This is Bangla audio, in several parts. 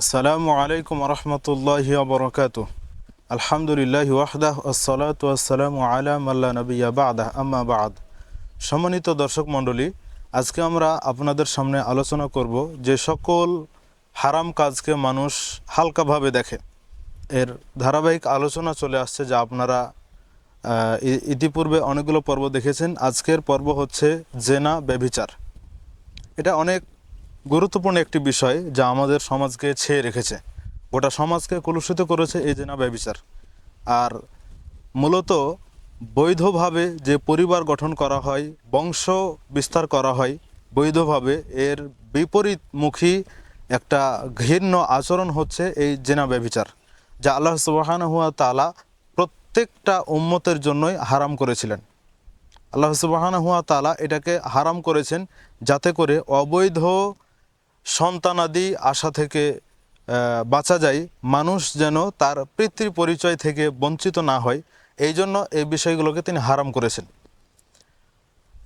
আসসালামু আলাইকুম রহমতুল্লাহ বরকাত আলহামদুলিল্লাহ ওয়াহদাহ, আসসালাত আসসালামু আলা আল্লাহ নবিয়া বাদাহ। আম্মা বাদ। সম্মানিত দর্শক মণ্ডলী, আজকে আমরা আপনাদের সামনে আলোচনা করব যে সকল হারাম কাজকে মানুষ হালকাভাবে দেখে। এর ধারাবাহিক আলোচনা চলে আসছে যা আপনারা ইতিপূর্বে অনেকগুলো পর্ব দেখেছেন। আজকের পর্ব হচ্ছে জেনা, ব্যভিচার। এটা অনেক গুরুত্বপূর্ণ একটি বিষয় যা আমাদের সমাজকে ছেয়ে রেখেছে। গোটা সমাজকে কলুষিত করেছে এই জেনা ব্যবিচার। আর মূলত বৈধভাবে যে পরিবার গঠন করা হয়, বংশ বিস্তার করা হয়, বৈধভাবে এর বিপরীতমুখী একটা ঘৃণ্য আচরণ হচ্ছে এই জেনা ব্যবিচার, যা আল্লাহ সুবাহান হুয়া তালা প্রত্যেকটা উম্মতের জন্যই হারাম করেছিলেন। আল্লাহ সুবাহান হুয়া তালা এটাকে হারাম করেছেন যাতে করে অবৈধ সন্তানাদি আশা থেকে বাঁচা যায়। মানুষ যেন তার পিতৃ পরিচয় থেকে বঞ্চিত না হয়, এই জন্য এই বিষয়গুলোকে তিনি হারাম করেছেন।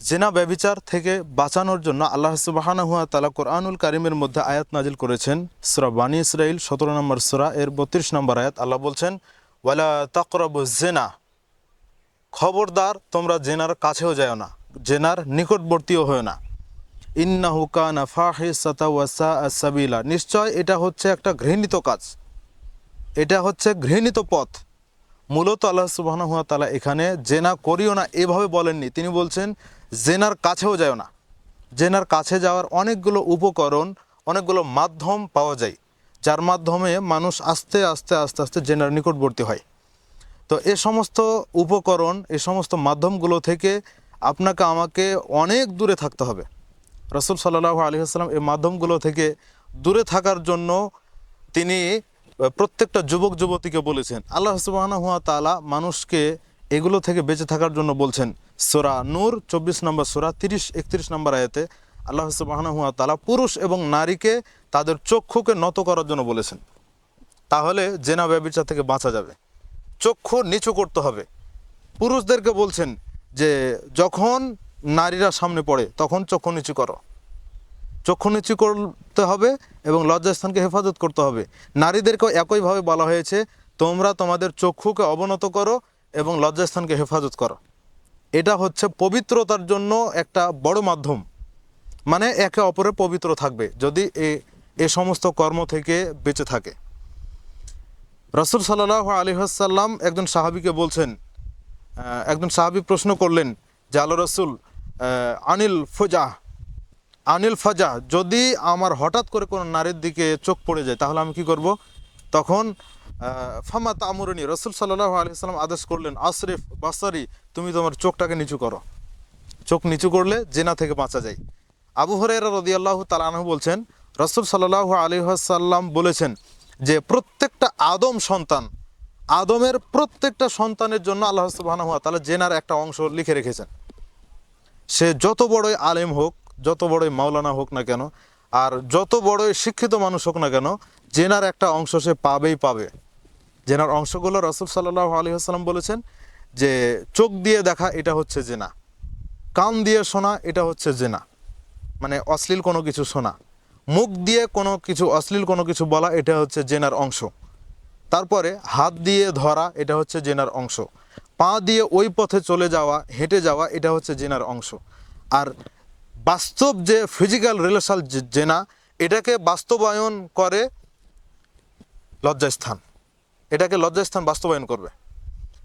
জেনা ব্যবিচার থেকে বাঁচানোর জন্য আল্লাহ সুবাহানা হুয়া তালা কোরআনুল কারিমের মধ্যে আয়াত নাজিল করেছেন। সুরা বানী ইসরাইল সতেরো নম্বর সুরা, এর বত্রিশ নম্বর আয়াত আল্লাহ বলছেন, ওয়ালা তকরব জেনা খবরদার, তোমরা জেনার কাছেও যাও না, জেনার নিকটবর্তীও হও না। ইন্নাহু কানা ফাহিসাতা ওয়াসা সাবিলা। নিশ্চয় এটা হচ্ছে একটা ঘৃণিত কাজ। এটা হচ্ছে ঘৃণিত পথ। মূলত আল্লাহ সুবহানাহু ওয়া তাআলা এখানে জেনা করিও না, এভাবে বলেননি। তিনি বলছেন, জেনার কাছেও যাও না। জেনার কাছে যাওয়ার অনেকগুলো উপকরণ, অনেকগুলো মাধ্যম পাওয়া যায়, যার মাধ্যমে মানুষ আস্তে আস্তে আস্তে আস্তে জেনার নিকটবর্তী হয়। তো এ সমস্ত উপকরণ, এ সমস্ত মাধ্যমগুলো থেকে আপনাকে আমাকে অনেক দূরে থাকতে হবে। রসুল সাল্লাহ আলী আসসালাম এই মাধ্যমগুলো থেকে দূরে থাকার জন্য তিনি প্রত্যেকটা যুবক যুবতীকে বলেছেন। আল্লাহ সুবাহানা হুয়া তালা মানুষকে এগুলো থেকে বেঁচে থাকার জন্য বলছেন। সোরা নূর, চব্বিশ নম্বর সোরা, তিরিশ, একত্রিশ নম্বর আয়াতে আল্লাহ সুবাহানা হুয়া তালা পুরুষ এবং নারীকে তাদের চক্ষুকে নত করার জন্য বলেছেন। তাহলে জেনা ব্যবচার থেকে বাঁচা যাবে। চক্ষু নিচু করতে হবে। পুরুষদেরকে বলছেন যে যখন নারীরা সামনে পড়ে, তখন চক্ষু নিচু করো। চক্ষু নিচু করতে হবে এবং লজ্জাস্থানকে হেফাজত করতে হবে। নারীদেরকেও একইভাবে বলা হয়েছে, তোমরা তোমাদের চক্ষুকে অবনত করো এবং লজ্জাস্থানকে হেফাজত করো। এটা হচ্ছে পবিত্রতার জন্য একটা বড় মাধ্যম। মানে একে অপরে পবিত্র থাকবে, যদি এ এ সমস্ত কর্ম থেকে বেঁচে থাকে। রসুল সাল্লাহ আলী হাসাল্লাম একজন সাহাবিকে বলছেন একজন সাহাবি প্রশ্ন করলেন যে আল্লাহ রসুল আনিল ফজা আনিল ফজা, যদি আমার হঠাৎ করে কোনো নারীর দিকে চোখ পড়ে যায়, তাহলে আমি কি করব? তখন ফামা তামুরনি, রসুল সাল্লাহ আলিয়াল্লাম আদেশ করলেন, আশরিফ বাসারি তুমি তোমার চোখটাকে নিচু করো। চোখ নিচু করলে জেনা থেকে বাঁচা যায়। আবু হরেরা রদি আল্লাহ তালানহু বলছেন, রসুল সাল্লাহ আলী সাল্লাম বলেছেন যে, প্রত্যেকটা আদম সন্তান, আদমের প্রত্যেকটা সন্তানের জন্য আল্লাহ সুবাহ তাহলে জেনার একটা অংশ লিখে রেখেছেন। সে যত বড়ই আলেম হোক, যত বড়ই মাওলানা হোক না কেন, আর যত বড়ই শিক্ষিত মানুষ হোক না কেন, জেনার একটা অংশ সে পাবেই পাবে। জেনার অংশগুলো রসুল সাল্লাহ আলী আসসালাম বলেছেন যে, চোখ দিয়ে দেখা এটা হচ্ছে জেনা, কান দিয়ে শোনা এটা হচ্ছে জেনা মানে অশ্লীল কোনো কিছু শোনা, মুখ দিয়ে কোনো কিছু অশ্লীল কোনো কিছু বলা এটা হচ্ছে জেনার অংশ। তারপরে হাত দিয়ে ধরা, এটা হচ্ছে জেনার অংশ। পা দিয়ে ওই পথে চলে যাওয়া, হেঁটে যাওয়া, এটা হচ্ছে জেনার অংশ। আর বাস্তব যে ফিজিক্যাল রিলেশন জেনা, এটাকে বাস্তবায়ন করে লজ্জাস্থান। এটাকে লজ্জাস্থান বাস্তবায়ন করবে।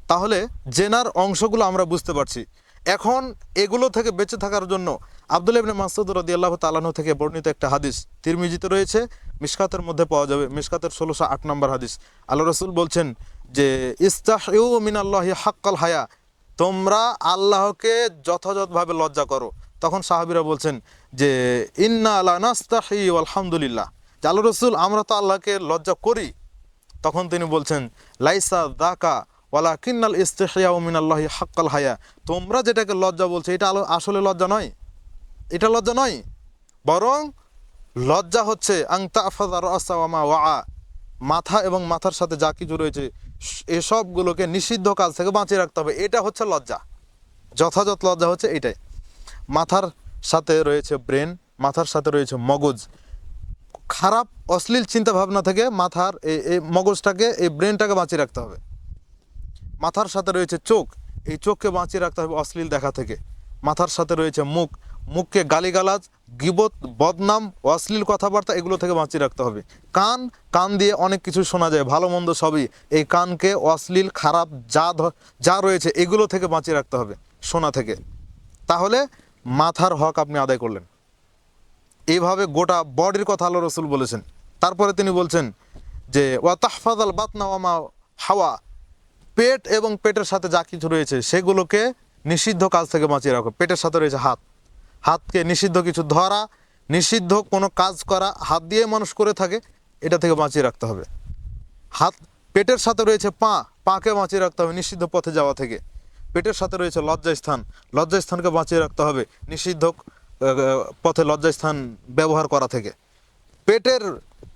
তাহলে জেনার অংশগুলো আমরা বুঝতে পারছি। এখন এগুলো থেকে বেঁচে থাকার জন্য আব্দুল ইবনে মাসুদ রদি আল্লাহ তালাহ থেকে বর্ণিত একটা হাদিস তিরমিজিতে রয়েছে। মিসকাতের মধ্যে পাওয়া যাবে। মিসকাতের ষোলোশো আট নম্বর হাদিস। আল্লাহ রসুল বলছেন যে ইস্তাহ মিন আল্লাহ হাক্কাল হায়া। তোমরা আল্লাহকে যথাযথভাবে লজ্জা করো। তখন সাহাবিরা বলছেন যে, ইন্না আল্লাহ নাস্তাহি আলহামদুলিল্লাহ যে আল্লাহ রসুল, আমরা তো আল্লাহকে লজ্জা করি। তখন তিনি বলছেন, লাইসা দাকা ওয়ালা কিন্নাল ইস্তেহিয়া মিনাল্লাহি হাক্কাল হায়া। তোমরা যেটাকে লজ্জা বলছো, এটা আসলে লজ্জা নয়। এটা লজ্জা নয়। বরং লজ্জা হচ্ছে আংতা আফাদার আসাওয়ামা ওয়া মাথা এবং মাথার সাথে যা কিছু রয়েছে এসবগুলোকে নিষিদ্ধ কাজ থেকে বাঁচিয়ে রাখতে হবে। এটা হচ্ছে লজ্জা। যথাযথ লজ্জা হচ্ছে এটাই। মাথার সাথে রয়েছে ব্রেন, মাথার সাথে রয়েছে মগজ। খারাপ, অশ্লীল চিন্তা ভাবনা থেকে মাথার এই মগজটাকে, এই ব্রেনটাকে বাঁচিয়ে রাখতে হবে। মাথার সাথে রয়েছে চোখ। এই চোখকে বাঁচিয়ে রাখতে হবে অশ্লীল দেখা থেকে। মাথার সাথে রয়েছে মুখ। মুখকে গালিগালাজ, গিবত, বদনাম, অশ্লীল কথাবার্তা এগুলো থেকে বাঁচিয়ে রাখতে হবে। কান কান দিয়ে অনেক কিছু শোনা যায়, ভালো মন্দ সবই। এই কানকে অশ্লীল, খারাপ যা যা রয়েছে এগুলো থেকে বাঁচিয়ে রাখতে হবে শোনা থেকে। তাহলে মাথার হক আপনি আদায় করলেন। এইভাবে গোটা বডির কথা আল্লাহ রসুল বলেছেন। তারপরে তিনি বলছেন যে, ওয়া তাহফাজ আল বাতনা ওয়ামা হাওয়া। পেট এবং পেটের সাথে যা কিছু রয়েছে সেগুলোকে নিষিদ্ধ কাজ থেকে বাঁচিয়ে রাখো। পেটের সাথে রয়েছে হাত। হাতকে নিষিদ্ধ কিছু ধরা, নিষিদ্ধ কোনো কাজ করা, হাত দিয়ে মানুষ করে থাকে, এটা থেকে বাঁচিয়ে রাখতে হবে। হাত, পেটের সাথে রয়েছে পা, পাকে বাঁচিয়ে রাখতে হবে নিষিদ্ধ পথে যাওয়া থেকে। পেটের সাথে রয়েছে লজ্জাস্থান, লজ্জাস্থানকে বাঁচিয়ে রাখতে হবে নিষিদ্ধ পথে লজ্জাস্থান ব্যবহার করা থেকে। পেটের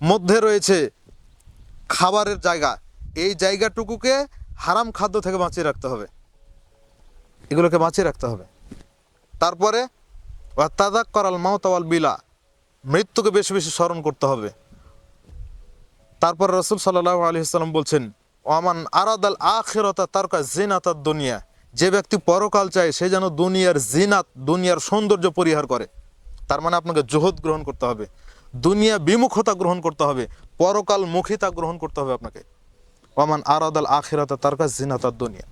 মধ্যে রয়েছে খাবারের জায়গা। এই জায়গাটুকুকে হারাম খাদ্য থেকে বাঁচিয়ে রাখতে হবে। এগুলোকে বাঁচিয়ে রাখতে হবে। তারপরে তাদাক করাল মাওতাওয়াল বিলা, মৃত্যুকে বেশি বেশি স্মরণ করতে হবে। তারপর রসুল সাল্লাহ আলী সাল্লাম বলছেন ওমান আরাদাল আখেরতা তারকা জিনাতার দুনিয়া যে ব্যক্তি পরকাল চায়, সে যেন দুনিয়ার জিনাত দুনিয়ার সৌন্দর্য পরিহার করে। তার মানে আপনাকে জোহদ গ্রহণ করতে হবে। দুনিয়া বিমুখতা গ্রহণ করতে হবে। পরকাল মুখিতা গ্রহণ করতে হবে আপনাকে। ওমান আরাদাল আখিরাতা তারকা জিনাতার দুনিয়া।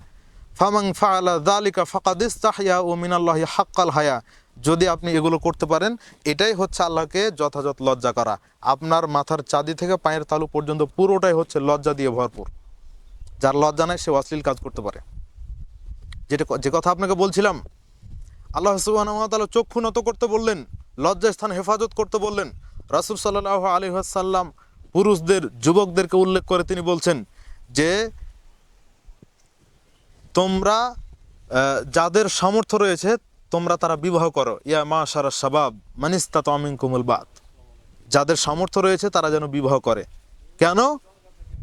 ফামাং ফাআলা যালিকা ফাকাদ ইস্তাহয়া ও মিনাল্লাহি হাক্কাল হায়া। যদি আপনি এগুলো করতে পারেন, এটাই হচ্ছে আল্লাহকে যথাযথ লজ্জা করা। আপনার মাথার চাঁদি থেকে পায়ের তালু পর্যন্ত পুরোটাই হচ্ছে লজ্জা দিয়ে ভরপুর। যার লজ্জা নাই, সে অশ্লীল কাজ করতে পারে। যেটা যে কথা আপনাকে বলছিলাম, আল্লাহ সুবাহ চক্ষু নত করতে বললেন, লজ্জাস্থান হেফাজত করতে বললেন। রাসুল সাল্লাহ আলী সাল্লাম পুরুষদের, যুবকদেরকে উল্লেখ করে তিনি বলছেন যে তোমরা যাদের সামর্থ্য রয়েছে, তোমরা তারা বিবাহ করো। ইয়া মা সারা সাবাব মানিস্তা তমিন কুমুল বাদ যাদের সামর্থ্য রয়েছে, তারা যেন বিবাহ করে। কেন?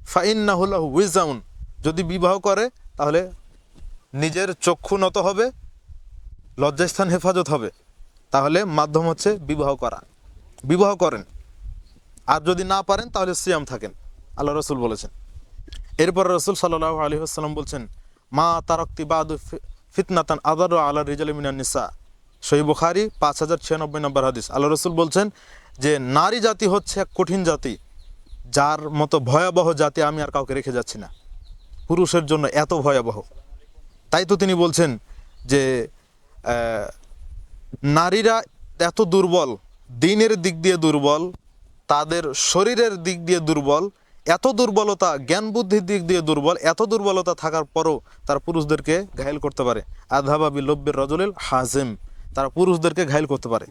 ফাইন্নাহুল্লাহ উইজাউন। যদি বিবাহ করে, তাহলে নিজের চক্ষু নত হবে, লজ্জাস্থান হেফাজত হবে। তাহলে মাধ্যম হচ্ছে বিবাহ করা। বিবাহ করেন। আর যদি না পারেন, তাহলে সিয়াম থাকেন। আল্লাহ রসুল বলেছেন। এরপর রসুল সাল্লাহ আলী আসসালাম বলছেন, মা তারক্তি বাদু ফিতনাতান আদার আল্লাহ রিজাল নিসা। সহি বুখারি, পাঁচ হাজার ছিয়ানব্বই নম্বর হাদিস। আল্লাহ রসুল বলছেন যে, নারী জাতি হচ্ছে এক কঠিন জাতি, যার মতো ভয়াবহ জাতি আমি আর কাউকে রেখে যাচ্ছি না। পুরুষের জন্য এত ভয়াবহ। তাই তো তিনি বলছেন যে নারীরা এত দুর্বল, দিনের দিক দিয়ে দুর্বল, তাদের শরীরের দিক দিয়ে দুর্বল এত দুর্বলতা, জ্ঞান বুদ্ধির দিক দিয়ে দুর্বল, এত দুর্বলতা থাকার পরও তারা পুরুষদেরকে ঘায়েল করতে পারে। আধাবাবি লব্যের রজলেল হাজেম, তারা পুরুষদেরকে ঘায়েল করতে পারে।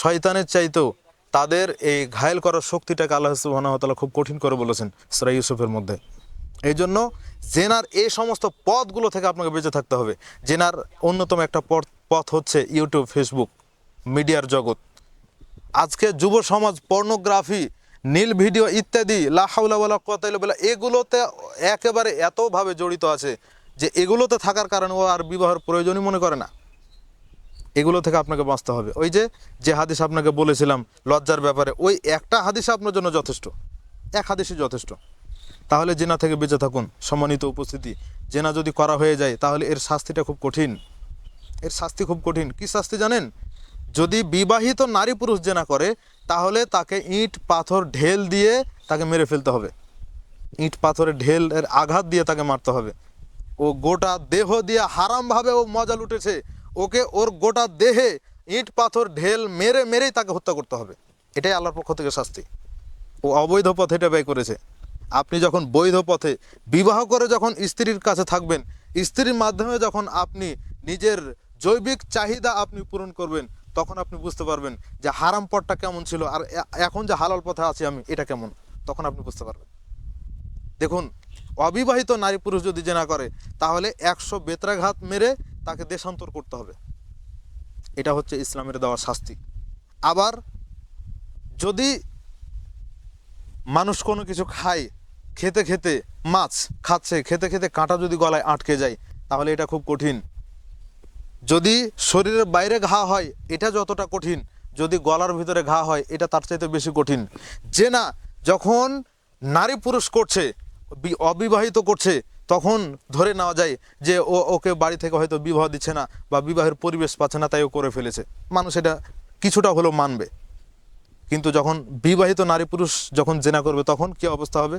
শয়তানের চাইতেও তাদের এই ঘায়েল করার শক্তিটাকে আল্লাহ সুবাহতালা খুব কঠিন করে বলেছেন সরা ইউসুফের মধ্যে। এই জন্য জেনার এই সমস্ত পথগুলো থেকে আপনাকে বেঁচে থাকতে হবে। জেনার অন্যতম একটা পথ পথ হচ্ছে ইউটিউব, ফেসবুক, মিডিয়ার জগৎ। আজকে যুব সমাজ পর্নোগ্রাফি নীল ভিডিও ইত্যাদি লাহাউলা বলা এগুলোতে একেবারে এতভাবে জড়িত আছে যে এগুলোতে থাকার কারণে ও আর বিবাহের প্রয়োজনই মনে করে না। এগুলো থেকে আপনাকে বাঁচতে হবে। ওই যে যে হাদিস আপনাকে বলেছিলাম, লজ্জার ব্যাপারে, ওই একটা হাদিস আপনার জন্য যথেষ্ট। এক হাদিসই যথেষ্ট। তাহলে জেনা থেকে বেঁচে থাকুন, সম্মানিত উপস্থিতি। জেনা যদি করা হয়ে যায়, তাহলে এর শাস্তিটা খুব কঠিন। এর শাস্তি খুব কঠিন। কি শাস্তি জানেন? যদি বিবাহিত নারী পুরুষ জেনা করে তাহলে তাকে ইট, পাথর, ঢেল দিয়ে তাকে মেরে ফেলতে হবে। ইট, পাথরে ঢেল এর আঘাত দিয়ে তাকে মারতে হবে। ও গোটা দেহ দিয়ে হারামভাবে ও মজা লুটেছে। ওকে ওর গোটা দেহে ইট, পাথর, ঢেল মেরে মেরেই তাকে হত্যা করতে হবে। এটাই আল্লাহর পক্ষ থেকে শাস্তি। ও অবৈধ পথে এটা ব্যয় করেছে। আপনি যখন বৈধ পথে বিবাহ করে যখন স্ত্রীর কাছে থাকবেন, স্ত্রীর মাধ্যমে যখন আপনি নিজের জৈবিক চাহিদা আপনি পূরণ করবেন তখন আপনি বুঝতে পারবেন যে হারাম পথটা কেমন ছিল আর এখন যে হালাল পথে আছি আমি, এটা কেমন? তখন আপনি বুঝতে পারবেন। দেখুন, অবিবাহিত নারী পুরুষ যদি জেনা করে, তাহলে একশো বেত্রাঘাত মেরে তাকে দেশান্তর করতে হবে। এটা হচ্ছে ইসলামের দেওয়া শাস্তি। আবার যদি মানুষ কোনো কিছু খায়, খেতে খেতে মাছ খাচ্ছে, খেতে খেতে কাঁটা যদি গলায় আটকে যায়, তাহলে এটা খুব কঠিন। যদি শরীরের বাইরে ঘা হয়, এটা যতটা কঠিন, যদি গলার ভিতরে ঘা হয়, এটা তার চাইতে বেশি কঠিন। যে না, যখন নারী পুরুষ করছে অবিবাহিত করছে, তখন ধরে নেওয়া যায় যে ও, ওকে বাড়ি থেকে হয়তো বিবাহ দিচ্ছে না বা বিবাহের পরিবেশ পাচ্ছে না তাই ও করে ফেলেছে। মানুষ এটা কিছুটা হলেও মানবে। কিন্তু যখন বিবাহিত নারী পুরুষ যখন জেনা করবে, তখন কি অবস্থা হবে?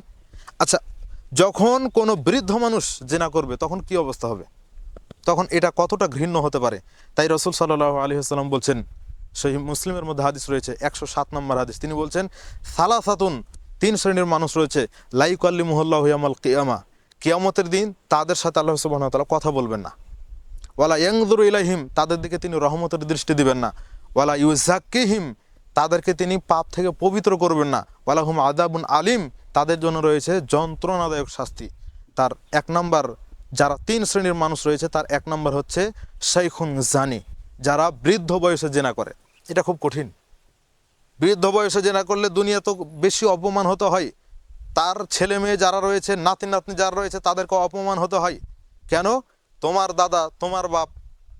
আচ্ছা যখন কোনো বৃদ্ধ মানুষ জেনা করবে, তখন কি অবস্থা হবে? তখন এটা কতটা ঘৃণ্য হতে পারে? তাই রসুল সাল্লাহ আলী আসসালাম বলছেন সেই মুসলিমের মধ্যে হাদিস রয়েছে একশো সাত নম্বর হাদিস। তিনি বলছেন সালা সাতুন তিন শ্রেণির মানুষ রয়েছে লাইক আল্লি মুহল্লা হুয়ামাল কিয়ামা। কিয়ামতের দিন তাদের সাথে আল্লাহ সুবাহ তালা কথা বলবেন না। ওয়ালা ইয়াংদুর ইলাহিম তাদের দিকে তিনি রহমতের দৃষ্টি দিবেন না। ওয়ালা ইউজাক্কিহিম তাদেরকে তিনি পাপ থেকে পবিত্র করবেন না। ওয়ালা হুম আদাবুন আলিম, তাদের জন্য রয়েছে যন্ত্রণাদায়ক শাস্তি। তার এক নম্বর যারা তিন শ্রেণির মানুষ রয়েছে, তার এক নম্বর হচ্ছে শাইখুন জানি, যারা বৃদ্ধ বয়সে জেনা করে। এটা খুব কঠিন। বৃদ্ধ বয়সে জেনা করলে দুনিয়া তো বেশি অপমান হতে হয়। তার ছেলে মেয়ে যারা রয়েছে, নাতি নাতনি যারা রয়েছে তাদেরকে অপমান হতে হয়। কেন? তোমার দাদা, তোমার বাপ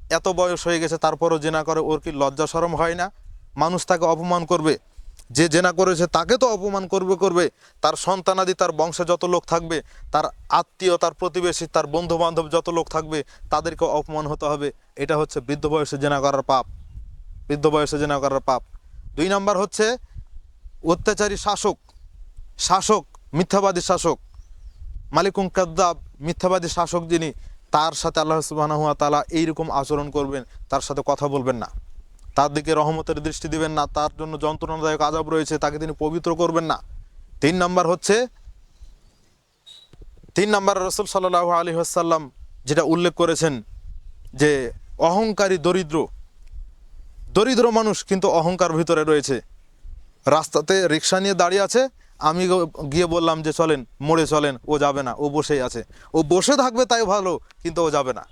এত বয়স হয়ে গেছে, তারপরও জেনা করে, ওর কি লজ্জা সরম হয় না? মানুষ তাকে অপমান করবে। যে জেনা করেছে তাকে তো অপমান করবে করবে। তার সন্তানাদি তার বংশে যত লোক থাকবে, তার আত্মীয়, তার প্রতিবেশী, তার বন্ধু বান্ধব যত লোক থাকবে তাদেরকে অপমান হতে হবে। এটা হচ্ছে বৃদ্ধ বয়সে জেনা করার পাপ। বৃদ্ধ বয়সে জেনা করার পাপ। দুই নম্বর হচ্ছে অত্যাচারী শাসক। শাসক, মিথ্যাবাদী শাসক। মালিকুম কাদ্দাব, মিথ্যাবাদী শাসক যিনি, তার সাথে আল্লাহ সুবাহ তালা এইরকম আচরণ করবেন, তার সাথে কথা বলবেন না। তার দিকে রহমতের দৃষ্টি দিবেন না, তার জন্য যন্ত্রণাদায়ক আজাব রয়েছে, তাকে তিনি পবিত্র করবেন না। তিন নম্বর হচ্ছে, তিন নাম্বার রসুল সাল্লাহ আলী আসাল্লাম যেটা উল্লেখ করেছেন যে অহংকারী দরিদ্র দরিদ্র মানুষ কিন্তু অহংকার ভিতরে রয়েছে। রাস্তাতে রিক্সা নিয়ে দাঁড়িয়ে আছে, আমি গিয়ে বললাম যে চলেন মোড়ে চলেন, ও যাবে না, ও বসেই আছে। ও বসে থাকবে তাই ভালো, কিন্তু ও যাবে না।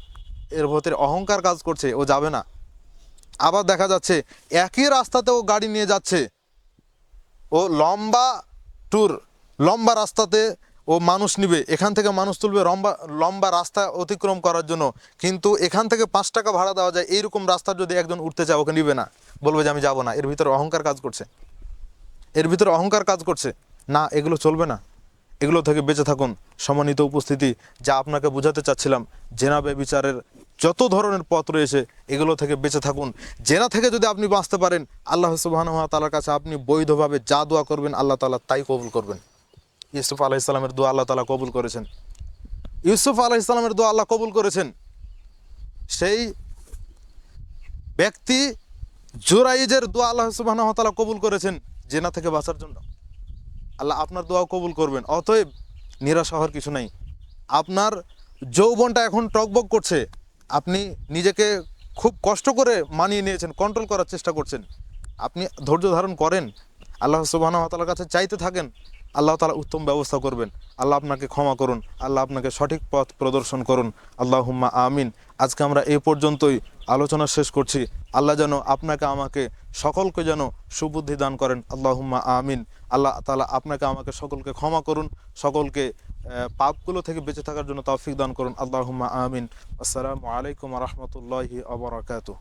এর ভেতরে অহংকার কাজ করছে, ও যাবে না। আবার দেখা যাচ্ছে একই রাস্তাতে ও গাড়ি নিয়ে যাচ্ছে। ও লম্বা ট্যুর, লম্বা রাস্তাতে ও মানুষ নিবে। এখান থেকে মানুষ তুলবে লম্বা লম্বা রাস্তা অতিক্রম করার জন্য। কিন্তু এখান থেকে পাঁচ টাকা ভাড়া দেওয়া যায়, এইরকম রাস্তা যদি একজন উঠতে চায়, ওকে নিবে না। বলবে যে আমি যাব না। এর ভিতরে অহংকার কাজ করছে। এর ভিতরে অহংকার কাজ করছে। না, এগুলো চলবে না। এগুলো থেকে বেঁচে থাকুন। সম্মানিত উপস্থিতি, যা আপনাকে বোঝাতে চাচ্ছিলাম জেনাবে বিচারের যত ধরনের পথ রয়েছে, এগুলো থেকে বেঁচে থাকুন। জেনা থেকে যদি আপনি বাঁচতে পারেন, আল্লাহ সুবাহান তালার কাছে আপনি বৈধভাবে যা দোয়া করবেন, আল্লাহ তালা তাই কবুল করবেন। ইউসুফ আলাহ ইসলামের দোয়া আল্লাহ তালা কবুল করেছেন। ইউসুফ আলাহ ইসলামের দোয়া আল্লাহ কবুল করেছেন। সেই ব্যক্তি জোরাইজের দোয়া আল্লাহ তালা কবুল করেছেন, জেনা থেকে বাঁচার জন্য। আল্লাহ আপনার দোয়া কবুল করবেন। অতএব নিরাশ হওয়ার কিছু নাই। আপনার যৌবনটা এখন টকবক করছে। আপনি নিজেকে খুব কষ্ট করে মানিয়ে নিয়েছেন কন্ট্রোল করার চেষ্টা করছেন। আপনি ধৈর্য ধারণ করেন। আল্লাহ সুবাহ তালার কাছে চাইতে থাকেন। আল্লাহ তালা উত্তম ব্যবস্থা করবেন। আল্লাহ আপনাকে ক্ষমা করুন, আল্লাহ আপনাকে সঠিক পথ প্রদর্শন করুন। আল্লাহ হুম্মা আমিন। আজকে আমরা এই পর্যন্তই আলোচনা শেষ করছি। আল্লাহ যেন আপনাকে আমাকে সকলকে যেন সুবুদ্ধি দান করেন। আল্লাহ হুম্মা আমিন। আল্লাহ তালা আপনাকে আমাকে সকলকে ক্ষমা করুন, সকলকে পাপগুলো থেকে বেঁচে থাকার জন্য তৌফিক দান করুন। আল্লাহ হুম্মা আমিন। আসসালামু আলাইকুম রহমতুল্লাহি আবরাকাতু